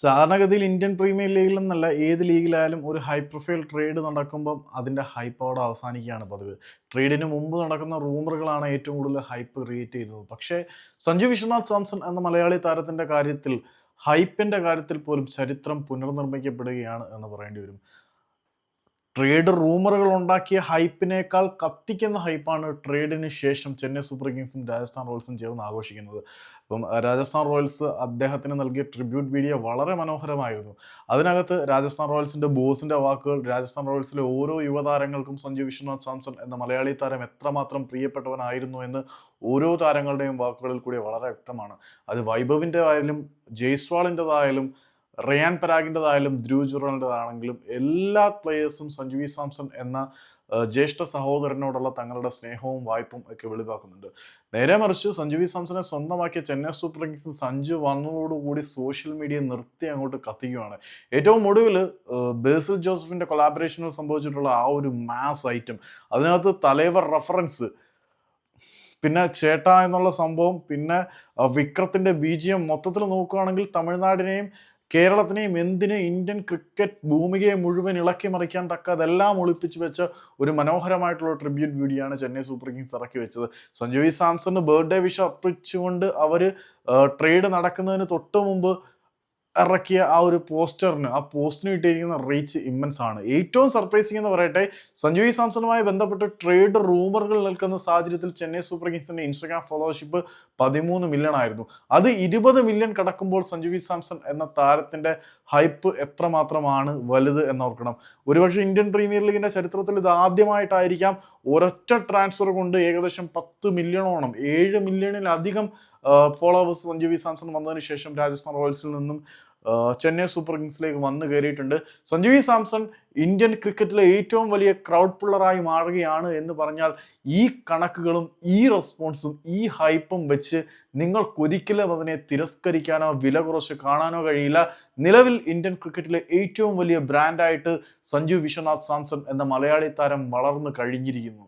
സാധാരണഗതിയിൽ Indian premier ലീഗിൽ നിന്നല്ല ഏത് ലീഗിലായാലും ഒരു ഹൈ പ്രൊഫൈൽ ട്രേഡ് നടക്കുമ്പം അതിന്റെ ഹൈപ്പ് അവിടെ അവസാനിക്കുകയാണ് പതിവ്. ട്രേഡിന് മുമ്പ് നടക്കുന്ന റൂമറുകളാണ് ഏറ്റവും കൂടുതൽ ഹൈപ്പ് ക്രിയേറ്റ് ചെയ്യുന്നത്. പക്ഷേ സഞ്ജു വിശ്വനാഥ് സാംസൺ എന്ന മലയാളി താരത്തിന്റെ കാര്യത്തിൽ ഹൈപ്പിന്റെ കാര്യത്തിൽ പോലും ചരിത്രം പുനർനിർമ്മിക്കപ്പെടുകയാണ് എന്ന് പറയേണ്ടി വരും. ട്രേഡ് റൂമറുകൾ ഉണ്ടാക്കിയ ഹൈപ്പിനേക്കാൾ കത്തിക്കുന്ന ഹൈപ്പാണ് ട്രേഡിന് ശേഷം ചെന്നൈ സൂപ്പർ കിങ്സും രാജസ്ഥാൻ റോയൽസും ചേർന്ന് ആഘോഷിക്കുന്നത്. അപ്പം രാജസ്ഥാൻ റോയൽസ് അദ്ദേഹത്തിന് നൽകിയ ട്രിബ്യൂട്ട് വീഡിയോ വളരെ മനോഹരമായിരുന്നു. അതിനകത്ത് രാജസ്ഥാൻ റോയൽസിന്റെ ബോസിന്റെ വാക്കുകൾ രാജസ്ഥാൻ റോയൽസിലെ ഓരോ യുവതാരങ്ങൾക്കും സഞ്ജു വിശ്വനാഥ് സാംസൺ എന്ന മലയാളി താരം എത്രമാത്രം പ്രിയപ്പെട്ടവനായിരുന്നു എന്ന് ഓരോ താരങ്ങളുടെയും വാക്കുകളിൽ കൂടി വളരെ വ്യക്തമാണ്. അത് വൈഭവിന്റെ ആയാലും ജയ്സ്വാളിന്റെതായാലും റയാൻ പരാഗിന്റെതായാലും ധ്രുവ് ജുറലിന്റെതാണെങ്കിലും എല്ലാ പ്ലേയേഴ്സും സഞ്ജു വി സാംസൺ എന്ന ജ്യേഷ്ഠ സഹോദരനോടുള്ള തങ്ങളുടെ സ്നേഹവും വായ്പും ഒക്കെ വെളിവാക്കുന്നുണ്ട്. നേരെ മറിച്ച് സഞ്ജു വി സാംസനെ സ്വന്തമാക്കിയ ചെന്നൈ സൂപ്പർ കിങ്സ് സഞ്ജു വന്നതോടുകൂടി സോഷ്യൽ മീഡിയ നിർത്തി അങ്ങോട്ട് കത്തിക്കുകയാണ് ഏറ്റവും ഒടുവിൽ ബേസിൽ ജോസഫിന്റെ കൊളാബറേഷനിൽ സംഭവിച്ചിട്ടുള്ള ആ ഒരു മാസ് ഐറ്റം അതിനകത്ത് തലൈവർ റെഫറൻസ് പിന്നെ ചേട്ട എന്നുള്ള സംഭവം പിന്നെ വിക്രത്തിന്റെ ബീജിയം മൊത്തത്തിൽ നോക്കുകയാണെങ്കിൽ തമിഴ്നാടിനെയും കേരളത്തിനെയും എന്തിന് ഇന്ത്യൻ ക്രിക്കറ്റ് ഭൂമികയെ മുഴുവൻ ഇളക്കി മറിക്കാൻ തക്ക അതെല്ലാം ഒളിപ്പിച്ച് വെച്ച ഒരു മനോഹരമായിട്ടുള്ള ട്രിബ്യൂട്ട് വീഡിയോ ആണ് ചെന്നൈ സൂപ്പർ കിങ്സ് ഇറക്കി വെച്ചത്. സഞ്ജു വി സാംസണ് ബർത്ത്ഡേ വിഷ് അർപ്പിച്ചുകൊണ്ട് അവർ ട്രേഡ് നടക്കുന്നതിന് തൊട്ട് മുമ്പ് ഇറക്കിയ ആ ഒരു പോസ്റ്ററിന് ആ പോസ്റ്റിന് കിട്ടിയിരിക്കുന്ന റീച്ച് ഇമ്മൻസ് ആണ്. ഏറ്റവും സർപ്രൈസിംഗ് എന്ന് പറയട്ടെ സഞ്ജു സാംസണുമായി ബന്ധപ്പെട്ട് ട്രേഡ് റൂമറുകൾ നിൽക്കുന്ന സാഹചര്യത്തിൽ ചെന്നൈ സൂപ്പർ കിങ്സിന്റെ ഇൻസ്റ്റഗ്രാം ഫോളോവർഷിപ്പ് പതിമൂന്ന് മില്യൺ ആയിരുന്നു. അത് ഇരുപത് മില്യൺ കടക്കുമ്പോൾ സഞ്ജു വി സാംസൺ എന്ന താരത്തിന്റെ ഹൈപ്പ് എത്രമാത്രമാണ് വലുത് എന്നോർക്കണം ഒരുപക്ഷെ ഇന്ത്യൻ പ്രീമിയർ ലീഗിന്റെ ചരിത്രത്തിൽ ഇത് ആദ്യമായിട്ടായിരിക്കാം. ഒരൊറ്റ ട്രാൻസ്ഫർ കൊണ്ട് ഏകദേശം പത്ത് മില്യണോണം ഏഴ് മില്യണിലധികം ഫോളോവേഴ്സ് സഞ്ജു വി സാംസൺ വന്നതിന് ശേഷം രാജസ്ഥാൻ റോയൽസിൽ നിന്നും ചെന്നൈ സൂപ്പർ കിങ്സിലേക്ക് വന്നു കയറിയിട്ടുണ്ട്. സഞ്ജു വി സാംസൺ ഇന്ത്യൻ ക്രിക്കറ്റിലെ ഏറ്റവും വലിയ ക്രൗഡ് പുള്ളറായി മാറുകയാണ് എന്ന് പറഞ്ഞാൽ ഈ കണക്കുകളും ഈ റെസ്പോൺസും ഈ ഹൈപ്പും വെച്ച് നിങ്ങൾക്കൊരിക്കലും അതിനെ തിരസ്കരിക്കാനോ വില കുറച്ച് കാണാനോ കഴിയില്ല. നിലവിൽ ഇന്ത്യൻ ക്രിക്കറ്റിലെ ഏറ്റവും വലിയ ബ്രാൻഡായിട്ട് സഞ്ജു വിശ്വനാഥ് സാംസൺ എന്ന മലയാളി താരം വളർന്നു കഴിഞ്ഞിരിക്കുന്നു.